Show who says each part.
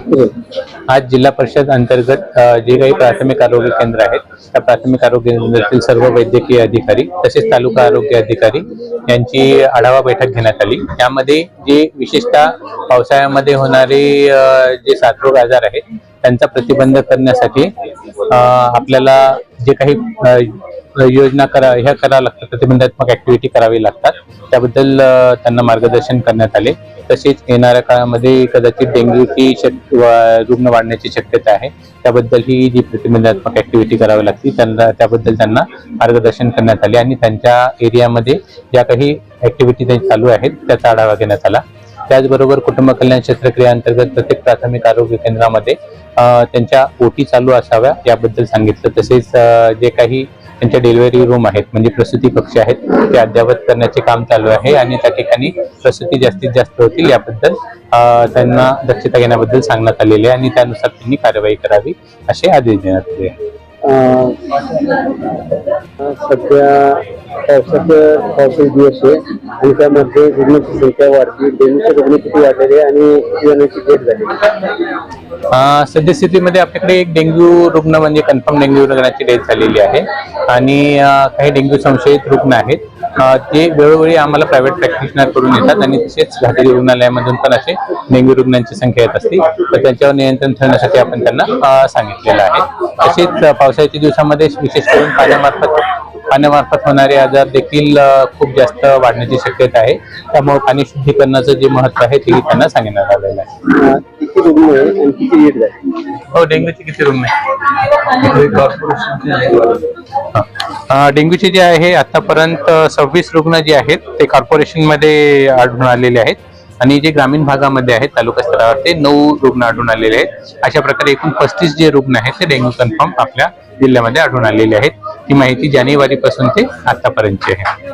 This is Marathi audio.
Speaker 1: आज जिल्हा परिषद अंतर्गत जे काही प्राथमिक आरोग्य केंद्र आहेत त्या प्राथमिक आरोग्य केंद्रातील सर्व वैद्यकीय अधिकारी तसेच तालुका आरोग्य अधिकारी यांची आढावा बैठक घेण्यात आली. त्यामध्ये जे विशेषतः पावसाळ्यामध्ये होणारे जे साथरोग आजार आहेत त्यांचा प्रतिबंध करण्यासाठी आपल्याला जे काही योजना करा ह्या कराव्या लागतात प्रतिबंधात्मक ऍक्टिव्हिटी करावी लागतात. त्याबद्दल त्यांना मार्गदर्शन करण्यात आले. तसेच येणाऱ्या काळामध्ये कदाचित डेंग्यूची शक वा- रुग्ण वाढण्याची शक्यता आहे. त्याबद्दल ही जी प्रतिबंधात्मक ऍक्टिव्हिटी करावी लागते त्यांना त्याबद्दल त्यांना मार्गदर्शन करण्यात आले आणि त्यांच्या एरियामध्ये ज्या काही ऍक्टिव्हिटी चालू आहेत त्याचा आढावा घेण्यात आला. त्याचबरोबर कुटुंब कल्याण शस्त्रक्रिया अंतर्गत प्रत्येक प्राथमिक आरोग्य केंद्रामध्ये त्यांच्या ओटी चालू असाव्या याबद्दल सांगितलं. तसेच जे काही त्यांच्या डिलिव्हरी रूम आहेत. म्हणजे प्रसूती कक्ष आहेत. ते अद्यावत करण्याचे काम चालू आहे आणि त्या ठिकाणी प्रसूती जास्तीत जास्त होतील याबद्दल त्यांना दक्षता घेण्याबद्दल सांगण्यात आलेले आहे आणि त्यानुसार त्यांनी कार्यवाही करावी असे आदेश देण्यात आले
Speaker 2: सध्या पावसाचे पावसाचे दिवस आहे आणि त्यामध्ये रुग्णांची संख्या वाढली डेंग्यूचे रुग्ण किती वाढलेले आणि किती जणांची डेट झाली?
Speaker 1: सद्यस्थितीमध्ये आपल्याकडे एक डेंग्यू रुग्ण म्हणजे कन्फर्म डेंग्यू रुग्णाची डेथ झालेली आहे. आणि काही डेंग्यू संशयित रुग्ण आहेत. ते वेळोवेळी आम्हाला प्रायव्हेट प्रॅक्टिशनर करून येतात आणि तसेच घाटी रुग्णालयामधून पण असे डेंग्यू रुग्णांची संख्या येत असते. तर त्यांच्यावर नियंत्रण ठेवण्यासाठी आपण त्यांना सांगितलेलं आहे. तसेच पावसाळ्याच्या दिवसामध्ये विशेष करून पाण्यामार्फत पाण्यामार्फत होणारे आजार देखील खूप जास्त वाढण्याची शक्यता आहे. त्यामुळे पाणी शुद्धीकरणाचं जे महत्त्व आहे ते त्यांना सांगण्यात आलेलं आहे. हो डेंग्यूचे किती रुग्ण डेंग्यूचे जे आहे आतापर्यंत सव्वीस रुग्ण जे आहेत ते कॉर्पोरेशनमध्ये आढळून आलेले आहेत. आणि जे ग्रामीण भागामध्ये आहेत तालुका स्तरावर ते नऊ रुग्ण आढळून आलेले आहेत. अशा प्रकारे एकूण पस्तीस जे रुग्ण आहेत ते डेंग्यू कन्फर्म आपल्या जिल्ह्यामध्ये आढळून आलेले आहेत. ही माहिती जानेवारीपासून ते आतापर्यंतची आहे.